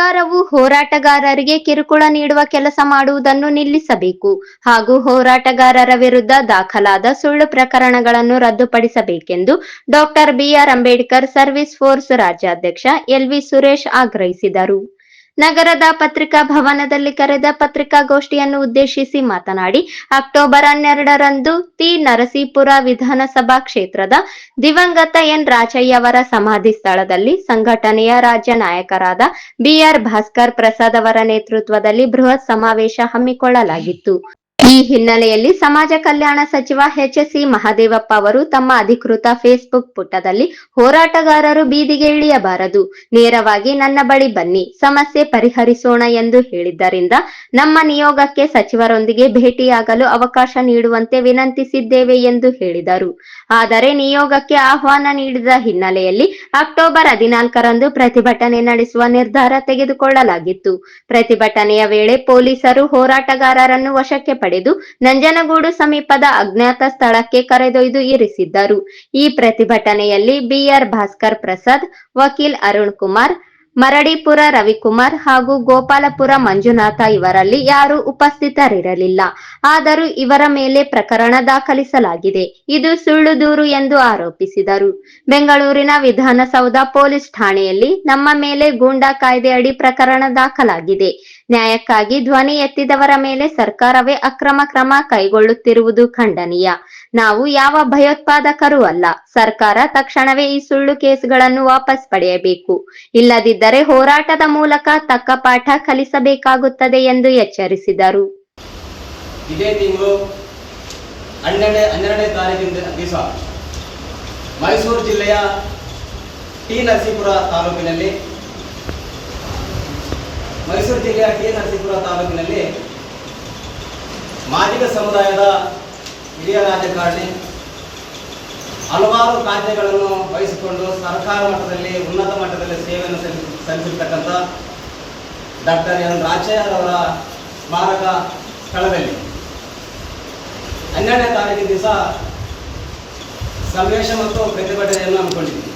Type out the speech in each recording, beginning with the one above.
ಸರ್ಕಾರವು ಹೋರಾಟಗಾರರಿಗೆ ಕಿರುಕುಳ ನೀಡುವ ಕೆಲಸ ಮಾಡುವುದನ್ನು ನಿಲ್ಲಿಸಬೇಕು ಹಾಗೂ ಹೋರಾಟಗಾರರ ವಿರುದ್ಧ ದಾಖಲಾದ ಸುಳ್ಳು ಪ್ರಕರಣಗಳನ್ನು ರದ್ದುಪಡಿಸಬೇಕೆಂದು doctor B R Ambedkar service force ರಾಜ್ಯಾಧ್ಯಕ್ಷ ಎಲ್ವಿ ಸುರೇಶ್ ಆಗ್ರಹಿಸಿದರು. ನಗರದ ಪತ್ರಿಕಾ ಭವನದಲ್ಲಿ ಕರೆದ ಪತ್ರಿಕಾಗೋಷ್ಠಿಯನ್ನು ಉದ್ದೇಶಿಸಿ ಮಾತನಾಡಿ, ಅಕ್ಟೋಬರ್ ಹನ್ನೆರಡರಂದು ತಿ ನರಸೀಪುರ ವಿಧಾನಸಭಾ ಕ್ಷೇತ್ರದ ದಿವಂಗತ ಎನ್. ರಾಜಯ್ಯ ಅವರ ಸಮಾಧಿ ಸ್ಥಳದಲ್ಲಿ ಸಂಘಟನೆಯ ರಾಜ್ಯ ನಾಯಕರಾದ ಬಿಆರ್ ಭಾಸ್ಕರ್ ಪ್ರಸಾದ್ ಅವರ ನೇತೃತ್ವದಲ್ಲಿ ಬೃಹತ್ ಸಮಾವೇಶ ಹಮ್ಮಿಕೊಳ್ಳಲಾಗಿತ್ತು. ಈ ಹಿನ್ನೆಲೆಯಲ್ಲಿ ಸಮಾಜ ಕಲ್ಯಾಣ ಸಚಿವ ಎಚ್ ಸಿ ಮಹದೇವಪ್ಪ ಅವರು ತಮ್ಮ ಅಧಿಕೃತ ಫೇಸ್ಬುಕ್ ಪುಟದಲ್ಲಿ ಹೋರಾಟಗಾರರು ಬೀದಿಗೆ ಇಳಿಯಬಾರದು, ನೇರವಾಗಿ ನನ್ನ ಬಳಿ ಬನ್ನಿ, ಸಮಸ್ಯೆ ಪರಿಹರಿಸೋಣ ಎಂದು ಹೇಳಿದ್ದರಿಂದ ನಮ್ಮ ನಿಯೋಗಕ್ಕೆ ಸಚಿವರೊಂದಿಗೆ ಭೇಟಿಯಾಗಲು ಅವಕಾಶ ನೀಡುವಂತೆ ವಿನಂತಿಸಿದ್ದೇವೆ ಎಂದು ಹೇಳಿದರು. ಆದರೆ ನಿಯೋಗಕ್ಕೆ ಆಹ್ವಾನ ನೀಡಿದ ಹಿನ್ನೆಲೆಯಲ್ಲಿ ಅಕ್ಟೋಬರ್ ಹದಿನಾಲ್ಕರಂದು ಪ್ರತಿಭಟನೆ ನಡೆಸುವ ನಿರ್ಧಾರ ತೆಗೆದುಕೊಳ್ಳಲಾಗಿತ್ತು. ಪ್ರತಿಭಟನೆಯ ವೇಳೆ ಪೊಲೀಸರು ಹೋರಾಟಗಾರರನ್ನು ವಶಕ್ಕೆ ಪಡೆದು ನಂಜನಗೂಡು ಸಮೀಪದ ಅಜ್ಞಾತ ಸ್ಥಳಕ್ಕೆ ಕರೆದೊಯ್ದು ಇರಿಸಿದ್ದರು. ಈ ಪ್ರತಿಭಟನೆಯಲ್ಲಿ ಬಿಆರ್ ಭಾಸ್ಕರ್ ಪ್ರಸಾದ್, ವಕೀಲ್ ಅರುಣ್ ಕುಮಾರ್, ಮರಡಿಪುರ ರವಿಕುಮಾರ್ ಹಾಗೂ ಗೋಪಾಲಪುರ ಮಂಜುನಾಥ ಇವರಲ್ಲಿ ಯಾರೂ ಉಪಸ್ಥಿತರಿರಲಿಲ್ಲ. ಆದರೂ ಇವರ ಮೇಲೆ ಪ್ರಕರಣ ದಾಖಲಿಸಲಾಗಿದೆ. ಇದು ಸುಳ್ಳು ದೂರು ಎಂದು ಆರೋಪಿಸಿದರು. ಬೆಂಗಳೂರಿನ ವಿಧಾನಸೌಧ ಪೊಲೀಸ್ ಠಾಣೆಯಲ್ಲಿ ನಮ್ಮ ಮೇಲೆ ಗೂಂಡಾ ಕಾಯ್ದೆ ಅಡಿ ಪ್ರಕರಣ ದಾಖಲಾಗಿದೆ. ನ್ಯಾಯಕ್ಕಾಗಿ ಧ್ವನಿ ಎತ್ತಿದವರ ಮೇಲೆ ಸರ್ಕಾರವೇ ಅಕ್ರಮ ಕ್ರಮ ಕೈಗೊಳ್ಳುತ್ತಿರುವುದು ಖಂಡನೀಯ. ನಾವು ಯಾವ ಭಯೋತ್ಪಾದಕರೂ ಅಲ್ಲ. ಸರ್ಕಾರ ತಕ್ಷಣವೇ ಈ ಸುಳ್ಳು ಕೇಸ್ಗಳನ್ನು ವಾಪಸ್ ಪಡೆಯಬೇಕು. ಇಲ್ಲದಿದ್ದರೆ ಹೋರಾಟದ ಮೂಲಕ ತಕ್ಕ ಪಾಠ ಕಲಿಸಬೇಕಾಗುತ್ತದೆ ಎಂದು ಎಚ್ಚರಿಸಿದರು. ಇದೇ ತಿಂಗಳು ಹನ್ನೆರಡನೇ ಹನ್ನೆರಡನೇ ತಾರೀಕಿನ ದಿವಸ ಮೈಸೂರು ಜಿಲ್ಲೆಯ ಟಿ ನರಸೀಪುರ ತಾಲೂಕಿನಲ್ಲಿ ಮೈಸೂರು ಜಿಲ್ಲೆಯ ಕೆ ನರಸೀಪುರ ತಾಲೂಕಿನಲ್ಲಿ ಮಾದಿಗ ಸಮುದಾಯದ ಹಿರಿಯ ರಾಜಕಾರಣಿ ಹಲವಾರು ಖಾತೆಗಳನ್ನು ವಹಿಸಿಕೊಂಡು ಸರ್ಕಾರ ಮಟ್ಟದಲ್ಲಿ, ಉನ್ನತ ಮಟ್ಟದಲ್ಲಿ ಸೇವೆಯನ್ನು ಸಲ್ಲಿ ಸಲ್ಲಿಸಿರ್ತಕ್ಕಂಥ ಡಾಕ್ಟರ್ ಎನ್ ರಾಜಯ್ಯರವರ ಸ್ಮಾರಕ ಸ್ಥಳದಲ್ಲಿ ಹನ್ನೆರಡನೇ ತಾರೀಕಿನ ದಿವಸ ಸಮಾವೇಶ ಮತ್ತು ಪ್ರತಿಭಟನೆಯನ್ನು ಹಮ್ಮಿಕೊಂಡಿದ್ವಿ.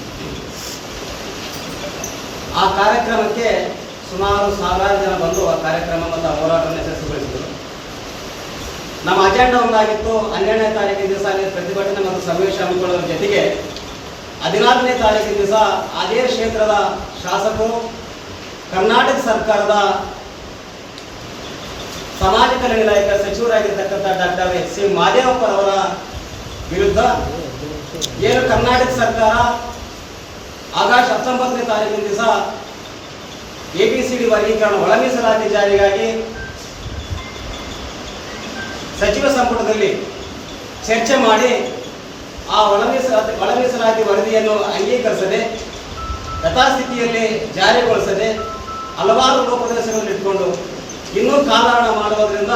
ಆ ಕಾರ್ಯಕ್ರಮಕ್ಕೆ ಸುಮಾರು ಸಾವಿರಾರು ಜನ ಬಂದು ಆ ಕಾರ್ಯಕ್ರಮ ಮತ್ತು ಆ ಹೋರಾಟವನ್ನು ಯಶಸ್ವಿಗೊಳಿಸಿದರು. ನಮ್ಮ ಅಜೆಂಡಾ ಒಂದಾಗಿತ್ತು. ಹನ್ನೆರಡನೇ ತಾರೀಕಿನ ದಿವಸ ಅಲ್ಲಿ ಪ್ರತಿಭಟನೆ ಮತ್ತು ಸಮಾವೇಶ ಹಮ್ಮಿಕೊಳ್ಳೋದ್ರ ಜೊತೆಗೆ ಹದಿನಾಲ್ಕನೇ ತಾರೀಕಿನ ದಿವಸ ಅದೇ ಕ್ಷೇತ್ರದ ಶಾಸಕರು, ಕರ್ನಾಟಕ ಸರ್ಕಾರದ ಸಮಾಜ ಕಲ್ಯಾಣ ಇಲಾಖೆ ಸಚಿವರಾಗಿರ್ತಕ್ಕಂಥ ಡಾಕ್ಟರ್ ಎಚ್ ಸಿ ಮಾದೇವಪ್ಪರವರ ವಿರುದ್ಧ ಏನು ಕರ್ನಾಟಕ ಸರ್ಕಾರ ಆಗಸ್ಟ್ ಹತ್ತೊಂಬತ್ತನೇ ತಾರೀಕಿನ ದಿವಸ ಎ ಬಿ ಸಿ ಡಿ ವರ್ಗೀಕರಣ ಒಳ ಮೀಸಲಾತಿ ಜಾರಿಗಾಗಿ ಸಚಿವ ಸಂಪುಟದಲ್ಲಿ ಚರ್ಚೆ ಮಾಡಿ ಆ ಒಳ ಮೀಸಲಾತಿ ಒಳ ಮೀಸಲಾತಿ ವರದಿಯನ್ನು ಅಂಗೀಕರಿಸದೆ ಯಥಾಸ್ಥಿತಿಯಲ್ಲಿ ಜಾರಿಗೊಳಿಸದೆ ಹಲವಾರು ಲೋಪದೋಷಗಳನ್ನು ಇಟ್ಕೊಂಡು ಇನ್ನೂ ಕಾಲಹರಣ ಮಾಡುವುದರಿಂದ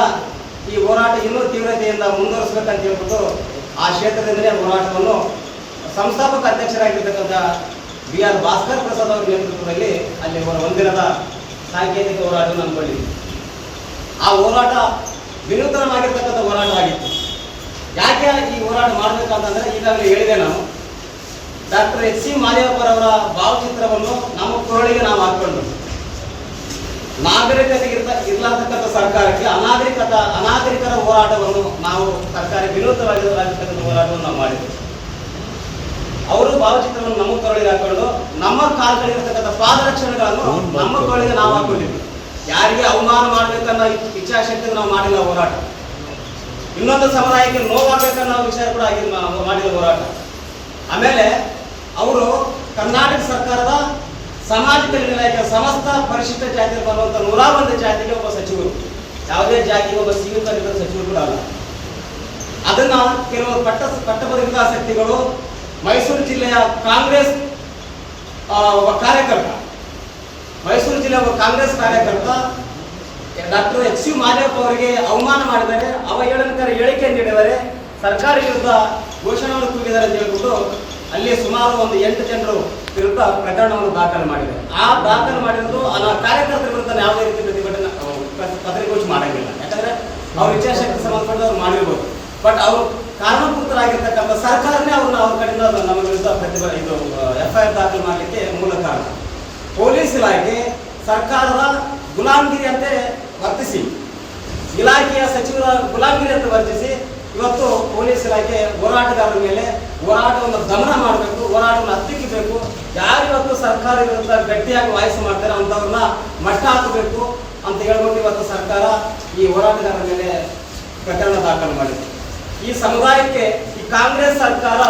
ಈ ಹೋರಾಟ ಇನ್ನೂ ತೀವ್ರತೆಯಿಂದ ಮುಂದುವರಿಸಬೇಕಂತ ಹೇಳ್ಬಿಟ್ಟು ಆ ಕ್ಷೇತ್ರದಿಂದಲೇ ಹೋರಾಟವನ್ನು ಸಂಸ್ಥಾಪಕ ಅಧ್ಯಕ್ಷರಾಗಿರ್ತಕ್ಕಂಥ ಬಿ ಆರ್ ಭಾಸ್ಕರ್ ಪ್ರಸಾದ್ ಅವರ ನೇತೃತ್ವದಲ್ಲಿ ಅಲ್ಲಿ ಅವರ ಒಂದಿನದ ಸಾಂಕೇತಿಕ ಹೋರಾಟವನ್ನು ಹಮ್ಮಿಕೊಂಡಿದ್ವಿ. ಆ ಹೋರಾಟ ವಿನೂತನವಾಗಿರ್ತಕ್ಕಂಥ ಹೋರಾಟ ಆಗಿತ್ತು. ಯಾಕೆ ಈ ಹೋರಾಟ ಮಾಡಬೇಕಂತಂದ್ರೆ ಈಗಾಗಲೇ ಹೇಳಿದೆ ನಾನು. ಡಾಕ್ಟರ್ ಎಚ್ ಸಿ ಮಾದೇವಪ್ಪರವರ ಭಾವಚಿತ್ರವನ್ನು ನಮ್ಮ ಕೊರಳಿಗೆ ನಾವು ಹಾಕೊಂಡು ನಾಗರಿಕತೆ ಇರ್ತ ಇರ್ಲಾರ್ತಕ್ಕಂಥ ಸರ್ಕಾರಕ್ಕೆ ಅನಾಗರಿಕತ ಅನಾಗರಿಕರ ಹೋರಾಟವನ್ನು ನಾವು ಸರ್ಕಾರ ವಿನೂತವಾಗಿರ್ತಕ್ಕಂಥ ಹೋರಾಟವನ್ನು ನಾವು ಮಾಡಿದ್ವಿ. ಅವರು ಭಾವಚಿತ್ರವನ್ನು ನಮ್ಮ ಕೊರಳಿಗೆ ಹಾಕೊಂಡು ನಮ್ಮ ಕಾಲ್ಗಳಿರ್ತಕ್ಕಂಥ ಪಾದರಕ್ಷಣೆಗಳನ್ನು ನಮ್ಮ ಕೊರಳಿಗೆ ನಾವು ಹಾಕೊಂಡಿದ್ವಿ. ಯಾರಿಗೆ ಅವಮಾನ ಮಾಡ್ಬೇಕನ್ನೋ ಇಚ್ಛಾಶಕ್ತಿ ನಾವು ಮಾಡಿಲ್ಲ ಹೋರಾಟ. ಇನ್ನೊಂದು ಸಮುದಾಯಕ್ಕೆ ನೋವಾಗಬೇಕನ್ನೋ ವಿಚಾರ ಕೂಡ ಆಗಿ ನಾವು ಮಾಡಿದ ಹೋರಾಟ. ಆಮೇಲೆ ಅವರು ಕರ್ನಾಟಕ ಸರ್ಕಾರದ ಸಾಮಾಜಿಕ ನಿರ್ಣಾಯಕ ಸಮಸ್ತ ಪರಿಶಿಷ್ಟ ಜಾತಿಯಲ್ಲಿ ಬರುವಂತ ನೂರಾರು ಒಂದು ಜಾತಿಗೆ ಒಬ್ಬ ಸಚಿವರು. ಯಾವುದೇ ಜಾತಿಗೆ ಒಬ್ಬ ಸೀಮಿತ ಸಚಿವರು ಕೂಡ ಅಲ್ಲ. ಅದನ್ನ ಕೆಲವು ಪಟ್ಟ ಪಟ್ಟಪದ ಆಸಕ್ತಿಗಳು ಮೈಸೂರು ಜಿಲ್ಲೆಯ ಕಾಂಗ್ರೆಸ್ ಒಬ್ಬ ಕಾರ್ಯಕರ್ತ. ಮೈಸೂರು ಜಿಲ್ಲೆಯ ಒಬ್ಬ ಕಾಂಗ್ರೆಸ್ ಕಾರ್ಯಕರ್ತ ಡಾಕ್ಟರ್ ಎಚ್ ಯು ಮಾದೇವಪ್ಪ ಅವರಿಗೆ ಅವಮಾನ ಮಾಡಿದ್ದಾರೆ ಅವಹೇಳನಕರ ಹೇಳಿಕೆ ನೀಡಿದ್ದಾರೆ ಸರ್ಕಾರ ವಿರುದ್ಧ ಘೋಷಣೆಯನ್ನು ಕೂಗಿದ್ದಾರೆ ಅಂತ ಹೇಳ್ಬಿಟ್ಟು ಅಲ್ಲಿ ಸುಮಾರು ಒಂದು ಎಂಟು ಜನರು ವಿರುದ್ಧ ಪ್ರಕರಣವನ್ನು ದಾಖಲು ಮಾಡಿದೆ ಆ ದಾಖಲು ಮಾಡಿರೋದು ಆ ಕಾರ್ಯಕರ್ತರ ವಿರುದ್ಧ ಯಾವುದೇ ರೀತಿ ಪ್ರತಿಭಟನೆ ಪತ್ರಿಕೋಚಿ ಮಾಡಂಗಿಲ್ಲ. ಯಾಕಂದ್ರೆ ಅವ್ರ ಇಚ್ಛಾಶಕ್ತಿ ಸಂಬಂಧಪಟ್ಟವ್ರು ಮಾಡಿರ್ಬೋದು. ಬಟ್ ಅವರು ಕಾರಣಭೂತರಾಗಿರ್ತಕ್ಕಂಥ ಸರ್ಕಾರನೇ ಅವ್ರನ್ನ ಅವ್ರ ಕಡೆಯಿಂದ ನಮ್ಮ ವಿರುದ್ಧ ಪ್ರತಿಭ ಇದು ಎಫ್ ಐ ಆರ್ ದಾಖಲು ಮಾಡಲಿಕ್ಕೆ ಮೂಲ ಕಾರಣ. ಪೊಲೀಸ್ ಇಲಾಖೆ ಸರ್ಕಾರದ ಗುಲಾಮಗಿರಿಯಂತೆ ವರ್ತಿಸಿ. ಇಲಾಖೆಯ ಸಚಿವರ ಗುಲಾಮಗಿರಿ ಅಂತ ವರ್ತಿಸಿ ಇವತ್ತು ಪೊಲೀಸ್ ಇಲಾಖೆ ಹೋರಾಟಗಾರರ ಮೇಲೆ ಹೋರಾಟವನ್ನು ದಮನ ಮಾಡಬೇಕು, ಹೋರಾಟವನ್ನು ಹತ್ತಿಕ್ಕಬೇಕು. ಯಾರು ಇವತ್ತು ಸರ್ಕಾರ ವಿರುದ್ಧ ಗಟ್ಟಿಯಾಗಿ ವಾಯ್ಸ್ ಮಾಡ್ತಾರೆ ಅಂಥವ್ರನ್ನ ಮಟ್ಟ ಹಾಕಬೇಕು ಅಂತ ಹೇಳ್ಬಿಟ್ಟು ಇವತ್ತು ಸರ್ಕಾರ ಈ ಹೋರಾಟಗಾರರ ಮೇಲೆ ಪ್ರಕರಣ ದಾಖಲು ಮಾಡಿದೆ. ಈ ಸಮುದಾಯಕ್ಕೆ ಈ ಕಾಂಗ್ರೆಸ್ ಸರ್ಕಾರ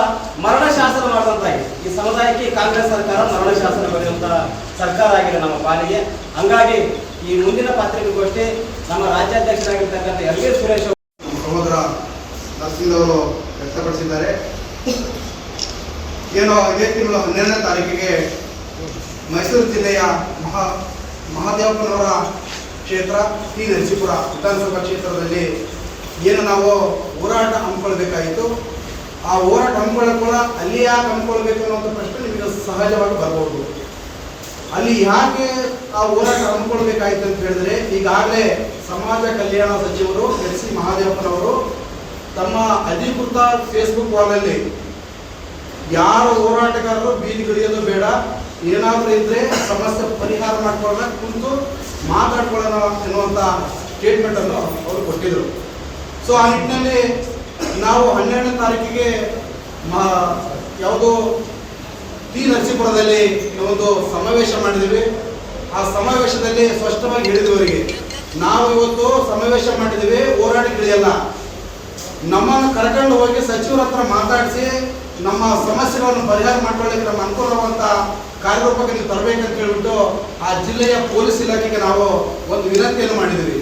ಮರಣ ಶಾಸನ ಮಾಡಿದಂತಾಗಿದೆ ಈ ಸಮುದಾಯಕ್ಕೆ ಕಾಂಗ್ರೆಸ್ ಸರ್ಕಾರ ಮರಣ ಶಾಸನ ಬರೆಯುವಂತಹ ಸರ್ಕಾರ ಆಗಿದೆ ನಮ್ಮ ಪಾಲಿಗೆ. ಹಂಗಾಗಿ ಈ ಮುಂದಿನ ಪತ್ರಿಕೆಗೋಷ್ಠಿ ನಮ್ಮ ರಾಜ್ಯಾಧ್ಯಕ್ಷರಾಗಿರ್ತಕ್ಕಂಥ ಎಲ್ ವಿ ಸುರೇಶ್ ಸಹೋದರ ವ್ಯಕ್ತಪಡಿಸಿದ್ದಾರೆ. ಏನು ಇದೇ ತಿಂಗಳು ಹನ್ನೆರಡನೇ ತಾರೀಕಿಗೆ ಮೈಸೂರು ಜಿಲ್ಲೆಯ ಮಹಾ ಮಹಾದೇವಪುರವರ ಕ್ಷೇತ್ರ ಟಿ ನರಸೀಪುರ ವಿಧಾನಸಭಾ ಕ್ಷೇತ್ರದಲ್ಲಿ ಏನು ನಾವು ಹೋರಾಟ ಹಮ್ಮಿಕೊಳ್ಬೇಕಾಯಿತು. ಆ ಹೋರಾಟ ಕೂಡ ಅಲ್ಲಿ ಯಾಕೆ ಹಮ್ಮಿಕೊಳ್ಬೇಕು ಅನ್ನೋಂಥ ಪ್ರಶ್ನೆ ನಿಮಗೆ ಸಹಜವಾಗಿ ಬರಬಹುದು ಅಲ್ಲಿ ಯಾಕೆ ಆ ಹೋರಾಟ ಹಮ್ಮಿಕೊಳ್ಬೇಕಾಯ್ತು ಅಂತ ಹೇಳಿದ್ರೆ, ಈಗಾಗಲೇ ಸಮಾಜ ಕಲ್ಯಾಣ ಸಚಿವರು ಎಸ್ ಸಿ ಮಹಾದೇವಪ್ಪನವರು ತಮ್ಮ ಅಧಿಕೃತ ಫೇಸ್ಬುಕ್ ವಾಲಲ್ಲಿ, ಯಾರು ಹೋರಾಟಗಾರರು ಬೀದಿಗಿಳಿಯೋದು ಬೇಡ, ಏನಾದರೂ ಇದ್ರೆ ಸಮಸ್ಯೆ ಪರಿಹಾರ ಮಾಡ್ಕೊಳ್ಳೋಣ, ಕುಂತು ಮಾತಾಡ್ಕೊಳ್ಳೋಣ ಎನ್ನುವಂಥ ಸ್ಟೇಟ್ಮೆಂಟ್ ಅನ್ನು ಅವರು ಕೊಟ್ಟಿದ್ರು. ಸೊ ಆ ನಿಟ್ಟಿನಲ್ಲಿ ನಾವು ಹನ್ನೆರಡನೇ ತಾರೀಕಿಗೆ ಯಾವುದು ಟಿ ನರಸೀಪುರದಲ್ಲಿ ಒಂದು ಸಮಾವೇಶ ಮಾಡಿದ್ದೀವಿ. ಆ ಸಮಾವೇಶದಲ್ಲಿ ಸ್ಪಷ್ಟವಾಗಿ ಹೇಳಿದವರಿಗೆ, ನಾವು ಇವತ್ತು ಸಮಾವೇಶ ಮಾಡಿದ್ದೀವಿ ಹೋರಾಟಗಳಿಯಲ್ಲ ನಮ್ಮನ್ನು ಕರ್ಕೊಂಡು ಹೋಗಿ ಸಚಿವರ ಹತ್ರ ಮಾತಾಡಿಸಿ ನಮ್ಮ ಸಮಸ್ಯೆಗಳನ್ನು ಪರಿಹಾರ ಮಾಡ್ಕೊಳ್ಳಿಕ್ಕೆ ನಮ್ಮ ಅನುಕೂಲವಾದಂಥ ಕಾರ್ಯರೂಪಕ್ಕೆ ನೀವು ತರಬೇಕಂತ ಹೇಳ್ಬಿಟ್ಟು ಆ ಜಿಲ್ಲೆಯ ಪೊಲೀಸ್ ಇಲಾಖೆಗೆ ನಾವು ಒಂದು ವಿನಂತಿಯನ್ನು ಮಾಡಿದ್ವಿ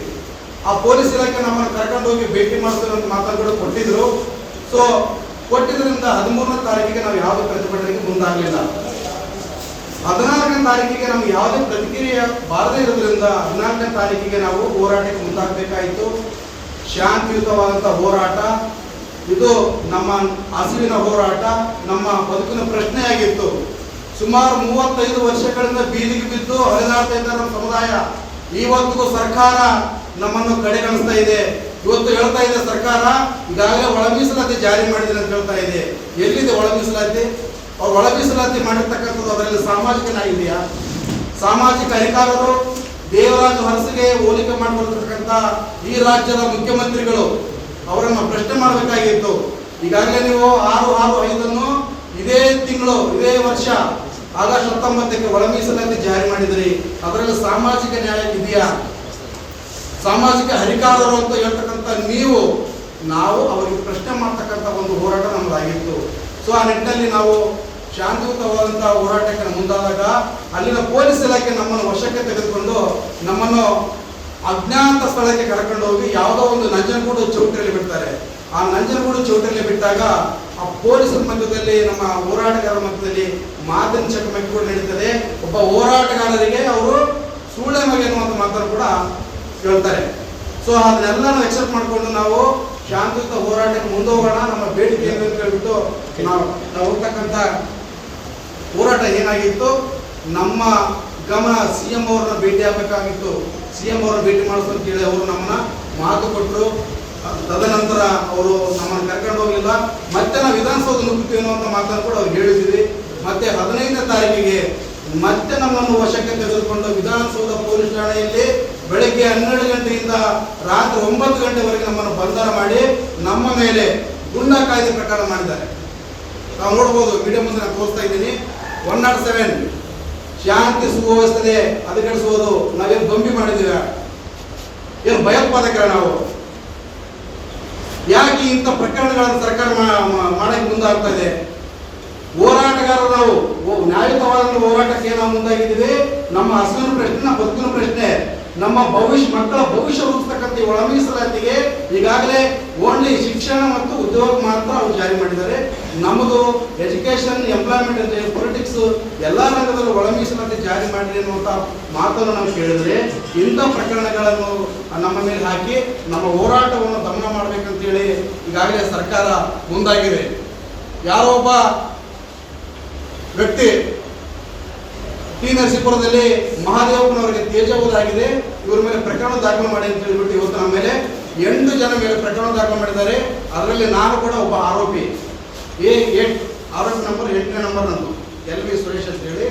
ಆ ಪೊಲೀಸ್ ಇಲಾಖೆ ನಮ್ಮನ್ನು ಕರ್ಕೊಂಡು ಹೋಗಿ ಭೇಟಿ ಮಾಡ್ತಾರೆ ಅಂತ ಮಾತನ್ನು ಕೊಟ್ಟಿದ್ರು. ಸೊ ಕೊಟ್ಟಿದ್ರಿಂದ ಹದಿಮೂರನೇ ತಾರೀಕಿಗೆ ನಾವು ಯಾವುದೇ ಪ್ರತಿಭಟನೆಗೆ ಮುಂದಾಗಲಿಲ್ಲ. ಹದಿನಾಲ್ಕನೇ ತಾರೀಕಿಗೆ ನಮ್ಗೆ ಯಾವುದೇ ಪ್ರತಿಕ್ರಿಯೆ ಬಾರದೇ ಇರೋದ್ರಿಂದ ಹದಿನಾಲ್ಕನೇ ತಾರೀಕಿಗೆ ನಾವು ಹೋರಾಟಕ್ಕೆ ಮುಂದಾಗಬೇಕಾಯಿತು. ಶಾಂತಿಯುತವಾದಂಥ ಹೋರಾಟ. ಇದು ನಮ್ಮ ಹಸಿವಿನ ಹೋರಾಟ, ನಮ್ಮ ಬದುಕಿನ ಪ್ರಶ್ನೆಯಾಗಿತ್ತು. ಸುಮಾರು ಮೂವತ್ತೈದು ವರ್ಷಗಳಿಂದ ಬೀದಿಗೆ ಬಿದ್ದು ಹರಿದಾಡ್ತಾ ನಮ್ಮ ಸಮುದಾಯ. ಇವತ್ತಿಗೂ ಸರ್ಕಾರ ನಮ್ಮನ್ನು ಕಡೆಗಣಿಸ್ತಾ ಇದೆ. ಇವತ್ತು ಹೇಳ್ತಾ ಇದೆ ಸರ್ಕಾರ, ಈಗಾಗಲೇ ಒಳ ಮೀಸಲಾತಿ ಜಾರಿ ಮಾಡಿದೆ ಅಂತ ಹೇಳ್ತಾ ಇದೆ. ಎಲ್ಲಿದೆ ಒಳ ಮೀಸಲಾತಿ? ಅವ್ರು ಒಳ ಮಾಡಿರ್ತಕ್ಕಂಥದ್ದು ಅದರಲ್ಲಿ ಸಾಮಾಜಿಕ ನ್ಯಾಯ ಇದೆಯಾ? ಸಾಮಾಜಿಕ ಅಧಿಕಾರರು ದೇವರಾಜ ಹರಸಿಗೆ ಹೋಲಿಕೆ ಮಾಡಿಕೊಳ್ತಕ್ಕಂಥ ಈ ರಾಜ್ಯದ ಮುಖ್ಯಮಂತ್ರಿಗಳು ಅವರನ್ನು ಪ್ರಶ್ನೆ ಮಾಡಬೇಕಾಗಿತ್ತು. ಈಗಾಗಲೇ ನೀವು ಆರು ಆರು, ಐದನ್ನು ಇದೇ ತಿಂಗಳು, ಇದೇ ವರ್ಷ ಆಗಸ್ಟ್ ಹತ್ತೊಂಬತ್ತಕ್ಕೆ ಒಳ ಮೀಸಲಾತಿ ಜಾರಿ ಮಾಡಿದ್ರಿ. ಅದರಲ್ಲಿ ಸಾಮಾಜಿಕ ನ್ಯಾಯ ಇದೆಯಾ? ಸಾಮಾಜಿಕ ಹರಿಕಾರರು ಅಂತ ಹೇಳ್ತಕ್ಕಂಥ ನೀವು, ನಾವು ಅವರಿಗೆ ಪ್ರಶ್ನೆ ಮಾಡ್ತಕ್ಕಂಥ ಒಂದು ಹೋರಾಟ ನಮ್ಮದಾಗಿತ್ತು ಸೊ ಆ ನಿಟ್ಟಿನಲ್ಲಿ ನಾವು ಶಾಂತಿಯುತವಾದಂತಹ ಹೋರಾಟಕ್ಕೆ ಮುಂದಾದಾಗ ಅಲ್ಲಿನ ಪೊಲೀಸ್ ಇಲಾಖೆ ನಮ್ಮನ್ನು ವಶಕ್ಕೆ ತೆಗೆದುಕೊಂಡು ನಮ್ಮನ್ನು ಅಜ್ಞಾತ ಸ್ಥಳಕ್ಕೆ ಕರ್ಕೊಂಡು ಹೋಗಿ ಯಾವುದೋ ಒಂದು ನಂಜನಗೂಡು ಚೌಟ್ರಿಯಲ್ಲಿ ಬಿಡ್ತಾರೆ. ಆ ನಂಜನಗೂಡು ಚೌಟ್ರಿಯಲ್ಲಿ ಬಿಟ್ಟಾಗ ಆ ಪೊಲೀಸರ ಮಧ್ಯದಲ್ಲಿ, ನಮ್ಮ ಹೋರಾಟಗಾರರ ಮಧ್ಯದಲ್ಲಿ ಮಾತಿನ ಚಕಮಕಿ ಕೂಡ ನಡೀತದೆ. ಒಬ್ಬ ಹೋರಾಟಗಾರರಿಗೆ ಅವರು ಸುಳ್ಳೆ ಮಗ ಎನ್ನುವಂಥ ಮಾತನ್ನು ಕೂಡ ಹೇಳ್ತಾರೆ ಸೊ ಅದನ್ನೆಲ್ಲ ಎಕ್ಸೆಪ್ಟ್ ಮಾಡಿಕೊಂಡು ನಾವು ಶಾಂತಿಯುತ ಹೋರಾಟಕ್ಕೆ ಮುಂದೋಗೋಣ ನಮ್ಮ ಬೇಡಿಕೆ ಏನು ಅಂತ ಹೇಳ್ಬಿಟ್ಟು ನಾವು ನಾವು ಹೋಗ್ತಕ್ಕಂಥ ಹೋರಾಟ ಏನಾಗಿತ್ತು? ನಮ್ಮ ಗಮನ ಸಿ ಎಂ ಅವ್ರನ್ನ ಭೇಟಿ ಆಗಬೇಕಾಗಿತ್ತು. ಸಿ ಎಂ ಅವ್ರನ್ನ ಭೇಟಿ ಮಾಡಿಸು ಕೇಳಿ ಅವರು ನಮ್ಮನ್ನ ಮಾತು ಕೊಟ್ಟರು ತದನಂತರ ಅವರು ನಮ್ಮನ್ನು ಕರ್ಕೊಂಡು ಹೋಗಲಿಲ್ಲ ಮತ್ತೆ ನಾವು ವಿಧಾನಸೌಧ ನುಗ್ಗುತ್ತೇನೋ ಅಂತ ಮಾತನ್ನು ಕೂಡ ಅವ್ರು ಹೇಳಿದ್ವಿ ಮತ್ತೆ ಹದಿನೈದನೇ ತಾರೀಕಿಗೆ ಮತ್ತೆ ನಮ್ಮನ್ನು ವಶಕ್ಕೆ ತೆಗೆದುಕೊಂಡು ವಿಧಾನಸೌಧ ಪೊಲೀಸ್ ಠಾಣೆಯಲ್ಲಿ ಬೆಳಗ್ಗೆ ಹನ್ನೆರಡು ಗಂಟೆಯಿಂದ ರಾತ್ರಿ ಒಂಬತ್ತು ಗಂಟೆವರೆಗೆ ನಮ್ಮನ್ನು ಬಂಧನ ಮಾಡಿ ನಮ್ಮ ಮೇಲೆ ಗುಂಡಾ ಕಾಯ್ದೆ ಪ್ರಕರಣ ಮಾಡಿದ್ದಾರೆ. ನಾವು ನೋಡ್ಬೋದು ವಿಡಿಯೋ ಮುಂದೆ ನಾನು ತೋರಿಸ್ತಾ ಇದ್ದೀನಿ. ಒನ್ ನಾಟ್ ಸೆವೆನ್ ಶಾಂತಿ ಸುವ್ಯವಸ್ಥೆ ಅಧಿಕರಿಸುವುದು ನಾವೇನು ಗೊಂಬಿ ಮಾಡಿದ್ದೀವಿ ಏನು ಭಯೋತ್ಪಾದಕರ ನಾವು? ಯಾಕೆ ಇಂಥ ಪ್ರಕರಣಗಳನ್ನು ಸರ್ಕಾರ ಮಾಡಕ್ಕೆ ಮುಂದಾಗ್ತಾ ಇದೆ? ಹೋರಾಟಗಾರರು ನಾವು ನ್ಯಾಯಯುತವಾದ ಹೋರಾಟಕ್ಕೆ ನಾವು ಮುಂದಾಗಿದ್ದೀವಿ. ನಮ್ಮ ಹಸುವಿನ ಪ್ರಶ್ನೆ, ನಮ್ಮ ಬದುಕಿನ ಪ್ರಶ್ನೆ. ನಮ್ಮ ಭವಿಷ್ಯ ಮಕ್ಕಳ ಭವಿಷ್ಯ ರೂಪಿಸ್ತಕ್ಕಂಥ ಒಳ ಮೀಸಲಾತಿಗೆ ಈಗಾಗಲೇ ಓನ್ಲಿ ಶಿಕ್ಷಣ ಮತ್ತು ಉದ್ಯೋಗ ಮಾತ್ರ ಅವರು ಜಾರಿ ಮಾಡಿದ್ದಾರೆ. ನಮ್ಮದು ಎಜುಕೇಶನ್ ಎಂಪ್ಲಾಯ್ಮೆಂಟ್ ಅಂತ ಪೊಲಿಟಿಕ್ಸ್ ಎಲ್ಲ ರಂಗದಲ್ಲೂ ಒಳ ಜಾರಿ ಮಾಡಿದೆ ಅನ್ನುವಂಥ ಮಾತನ್ನು ನಾವು ಕೇಳಿದ್ರೆ ಇಂಥ ಪ್ರಕರಣಗಳನ್ನು ನಮ್ಮ ಮೇಲೆ ಹಾಕಿ ನಮ್ಮ ಹೋರಾಟವನ್ನು ದಮನ ಮಾಡಬೇಕಂತೇಳಿ ಈಗಾಗಲೇ ಸರ್ಕಾರ ಮುಂದಾಗಿದೆ. ಯಾರೊಬ್ಬ ವ್ಯಕ್ತಿ ಟಿ ನರಸೀಪುರದಲ್ಲಿ ಮಹಾದೇವಪ್ಪನವರಿಗೆ ತೇಜವುದಾಗಿದೆ ಇವರ ಮೇಲೆ ಪ್ರಕರಣ ದಾಖಲು ಮಾಡಿ ಅಂತ ಹೇಳಿಬಿಟ್ಟು ಇವತ್ತು ನಮ್ಮ ಮೇಲೆ ಎಂಟು ಜನ ಮೇಲೆ ಪ್ರಕರಣ ದಾಖಲು ಮಾಡಿದ್ದಾರೆ. ಅದರಲ್ಲಿ ನಾನು ಕೂಡ ಒಬ್ಬ ಆರೋಪಿ. ಎ ಏಟ್, ಆರೋಪಿ ನಂಬರ್ ಎಂಟನೇ ನಂಬರ್ ನಂದು. ಎಲ್ ವಿ ಸುರೇಶ್ ಅಂತ ಹೇಳಿ.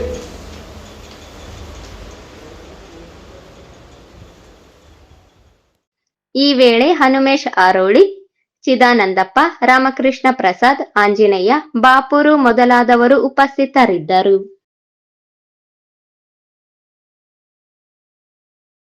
ಈ ವೇಳೆ ಹನುಮೇಶ್ ಆರೋಳಿ, ಚಿದಾನಂದಪ್ಪ, ರಾಮಕೃಷ್ಣ ಪ್ರಸಾದ್, ಆಂಜನೇಯ, ಬಾಪೂರು ಮೊದಲಾದವರು ಉಪಸ್ಥಿತರಿದ್ದರು.